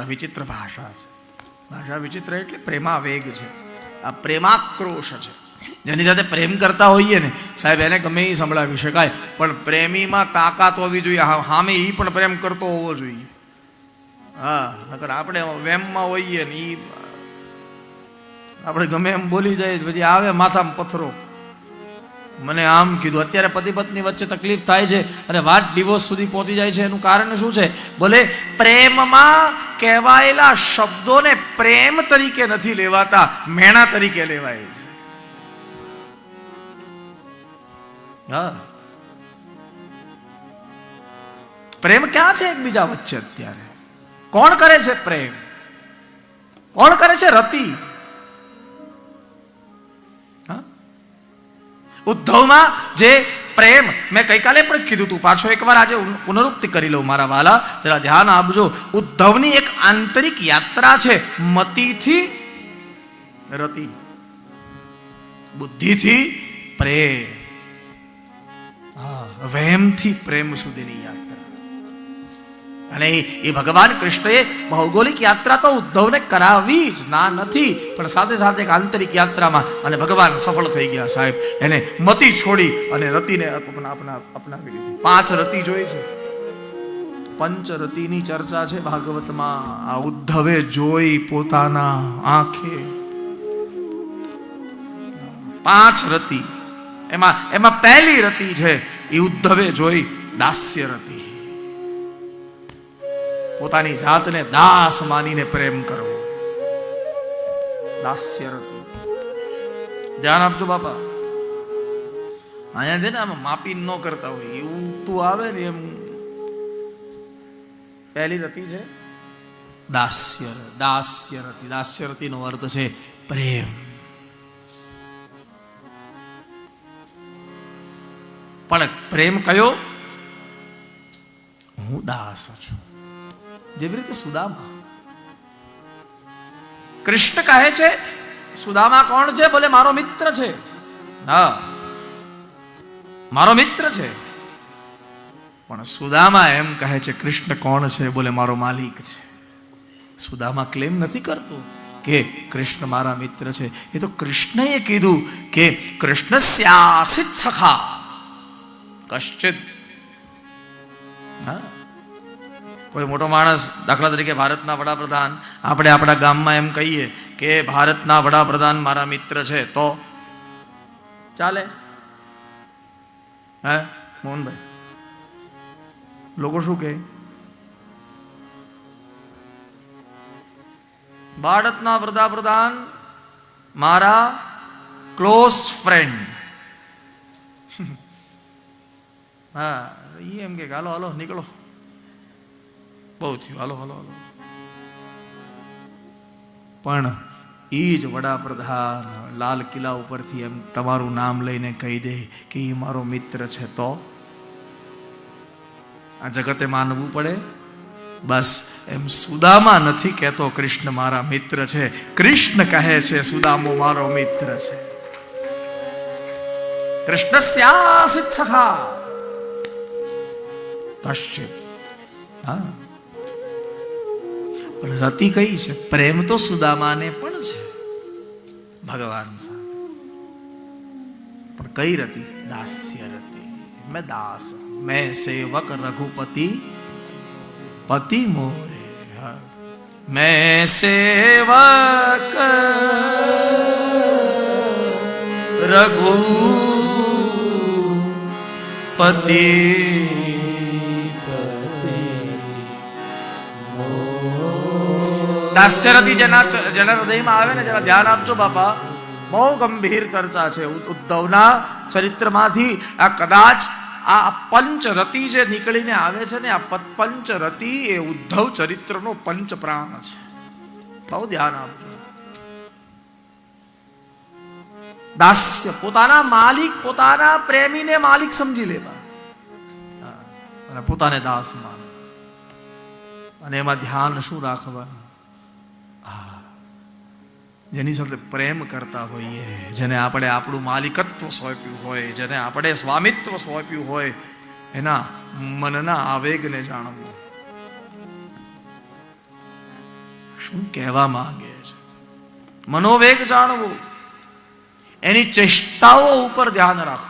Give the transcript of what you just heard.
જરા વિચિત્ર ભાષા છે. ભાષા વિચિત્ર એટલે પ્રેમાવેગ છે. આ પ્રેમાક્રોશ છે. જેની સાથે પ્રેમ કરતા હોઈએ ને, સાહેબ, એને ગમે એ સંભળાવી શકાય. પણ પ્રેમીમાં તાકાત હોવી જોઈએ. હા સામે એ પણ પ્રેમ કરતો હોવો જોઈએ. હા, નકર આપણે વેમમાં હોઈએ ને એ આપણે ગમે એમ બોલી જાય પછી આવે માથામાં પથ્થરો. મને આમ કીધું. અત્યારે પતિ પત્ની વચ્ચે તકલીફ થાય છે અને વાત ડિવોર્સ સુધી પહોંચી જાય છે. એનું કારણ શું છે? બોલે પ્રેમમાં કહેવાયેલા શબ્દોને પ્રેમ તરીકે નથી લેવાતા, મેણા તરીકે લેવાય છે. પ્રેમ ક્યાં છે એકબીજા વચ્ચે અત્યારે? કોણ કરે છે પ્રેમ? કોણ કરે છે રતિ? ઉદ્ધવમાં જે પ્રેમ મેં ગઈકાલે પણ કીધું તું પાછો એકવાર આજે પુનરુક્તિ કરી લઉં મારા વાલા. જરા ધ્યાન આપજો. ઉદ્ધવની એક આંતરિક યાત્રા છે. મતિથી, રતિ. બુદ્ધિથી, પ્રેમ. હા, વહેમથી પ્રેમ સુધીની યાત્રા. અને એ ભગવાન કૃષ્ણએ ભૌગોલિક યાત્રા તો ઉદ્ધવને કરાવી જ ના નથી, પણ સાથે સાથે એક આંતરિક યાત્રામાં અને ભગવાન સફળ થઈ ગયા સાહેબ. એને મતિ છોડી અને રતિને અપના અપના, અપનાવી લીધી. પાંચ રતિ જોઈ છે. પંચ રતિની ચર્ચા છે ભાગવતમાં. આ ઉદ્ધવે જોઈ પોતાના આંખે. પાંચ રતિ. એમાં એમાં પહેલી રતિ છે. એ ઉદ્ધવે જોઈ દાસ્ય રતિ. પોતાની જાતને દાસ માનીને પ્રેમ કરવો દાસ્ય ધ્યાન આપજો બાપા. અહીંયા છે ને આમ માપી ન કરતા હોય. એવું તું આવે ને એમ. પહેલી રતિ છે. દાસ્ય દાસ્ય રતિ. દાસ્ય રતિનો અર્થ છે પ્રેમ. પણ પ્રેમ કયો? હું દાસ છું. જેવી રીતે સુદામા. કૃષ્ણ કહે છે, સુદામા કોણ છે? બોલે મારો મિત્ર છે. હા, મારો મિત્ર છે. પણ સુદામા એમ કહે છે, કૃષ્ણ કોણ છે? બોલે મારો માલિક છે. સુદામા ક્લેમ નથી કરતો કે કૃષ્ણ મારા મિત્ર છે. એ તો કૃષ્ણએ કીધું કે કૃષ્ણ સ્યાસિત સખા. કશ્ચિત. હા. કોઈ મોટો માણસ દાખલા તરીકે ભારતના વડાપ્રધાન, આપણે આપણા ગામમાં એમ કહીએ કે ભારતના વડાપ્રધાન મારા મિત્ર છે, તો? ચાલે? હે, મોહનભાઈ? લોકો શું કહે? ભારતના વડાપ્રધાન મારા ક્લોઝ ફ્રેન્ડ. હા એ એમ કે, હાલો હાલો, નીકળો. બહુ થયું. હાલો હાલો હાલો. પણ એ જ વડાપ્રધાન લાલ કિલ્લા ઉપરથી એમ તમારું નામ લઈને કહી દે કે એ મારો મિત્ર છે તો? આ જગતે માનવું પડે? બસ, એમ સુદામા નથી કહેતો કૃષ્ણ મારા મિત્ર છે. કૃષ્ણ કહે છે, સુદામો મારો મિત્ર છે. કૃષ્ણ સ્યાસિત સખા કશ્ચિત હા? પણ રતિ કઈ છે? પ્રેમ તો સુદામાને પણ છે. ભગવાન સાથે. પણ કઈ રતિ? દાસ્ય રતિ. મેં દાસ. મેં સેવક રઘુપતિ. પતિ મોરે. હા. મેં સેવક રઘુ પતિ દાસ્યરથી જેના જેના હૃદયમાં આવે ને જરા ધ્યાન આપજો બાપા. બહુ ગંભીર ચર્ચા છે ઉદ્ધવના ચરિત્રમાંથી. આ કદાચ આ પંચરતિ જે નીકળીને આવે છે ને, આ પંચરતિ એ ઉદ્ધવ ચરિત્રનો પંચ પ્રાણ છે. બહુ ધ્યાન આપજો. દાસ્ય, પોતાના માલિક, પોતાના પ્રેમીને માલિક સમજી લેવા. અને પોતાને દાસ માન. અને એમાં ધ્યાન શું રાખવાનું? જેની સાથે પ્રેમ કરતા હોઈએ. જેને આપણે આપણું માલિકત્વ સોંપ્યું હોય, જેને આપણે સ્વામિત્વ સોંપ્યું હોય, એના મનના આવેગને જાણવું. શું કહેવા માંગે છે? મનોવેગ જાણવો. એની ચેષ્ટાઓ ઉપર ધ્યાન રાખવું.